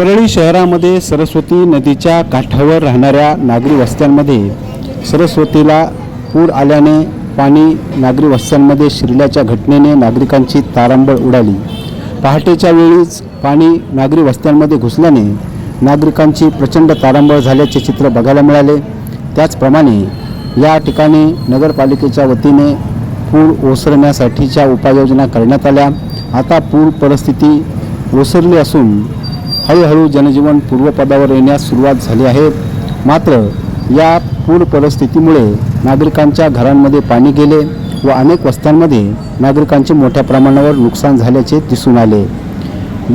परळी शहरामध्ये सरस्वती नदीच्या काठावर राहणाऱ्या नागरी वस्त्यांमध्ये सरस्वतीला पूर आल्याने पाणी नागरी वस्त्यांमध्ये शिरल्याच्या घटनेने नागरिकांची तारांबळ उडाली. पहाटेच्या वेळीच पाणी नागरी वस्त्यांमध्ये घुसल्याने नागरिकांची प्रचंड तारांबळ झाल्याचे चित्र बघायला मिळाले. त्याचप्रमाणे या ठिकाणी नगरपालिकेच्या वतीने पूर ओसरण्यासाठीच्या उपाययोजना करण्यात आल्या. आता पूर परिस्थिती ओसरली असून हळूहळू जनजीवन पूर्वपदावर येण्यास सुरुवात झाली आहे. मात्र या पूर परिस्थितीमुळे नागरिकांच्या घरांमध्ये पाणी गेले व अनेक वस्त्यांमध्ये नागरिकांचे मोठ्या प्रमाणावर नुकसान झाल्याचे दिसून आले.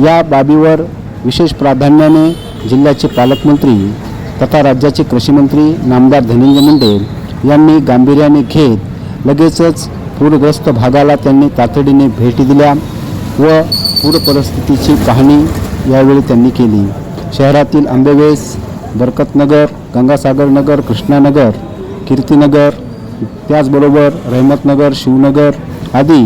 या बाबीवर विशेष प्राधान्याने जिल्ह्याचे पालकमंत्री तथा राज्याचे कृषीमंत्री नामदार धनंजय मुंडे यांनी गांभीर्याने घेत लगेचच पूरग्रस्त भागाला त्यांनी तातडीने भेटी दिल्या. व पूर परिस्थितीची पाहणी यावेळी त्यांनी केली. शहरातील आंबेवेस बरकतनगर गंगासागरनगर कृष्णानगर कीर्तीनगर त्याचबरोबर रहमतनगर शिवनगर आदी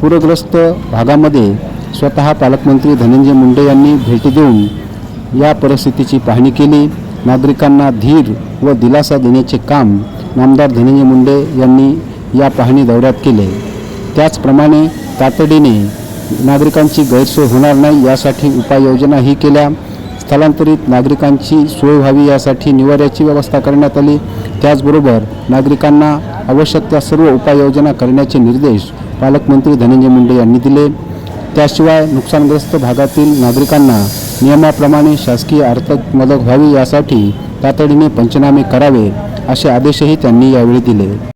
पूरग्रस्त भागामध्ये स्वतः पालकमंत्री धनंजय मुंडे यांनी भेटी देऊन या परिस्थितीची पाहणी केली. नागरिकांना धीर व दिलासा देण्याचे काम नामदार धनंजय मुंडे यांनी या पाहणी दौऱ्यात केले. त्याचप्रमाणे तातडीने नागरिकांची गैरसोय होणार नाही यासाठी उपाययोजनाही केल्या. स्थलांतरित नागरिकांची सोय व्हावी यासाठी निवाऱ्याची व्यवस्था करण्यात आली. त्याचबरोबर नागरिकांना आवश्यक त्या सर्व उपाययोजना करण्याचे निर्देश पालकमंत्री धनंजय मुंडे यांनी दिले. त्याशिवाय नुकसानग्रस्त भागातील नागरिकांना नियमाप्रमाणे शासकीय आर्थिक मदत व्हावी यासाठी तातडीने पंचनामे करावे असे आदेशही त्यांनी यावेळी दिले.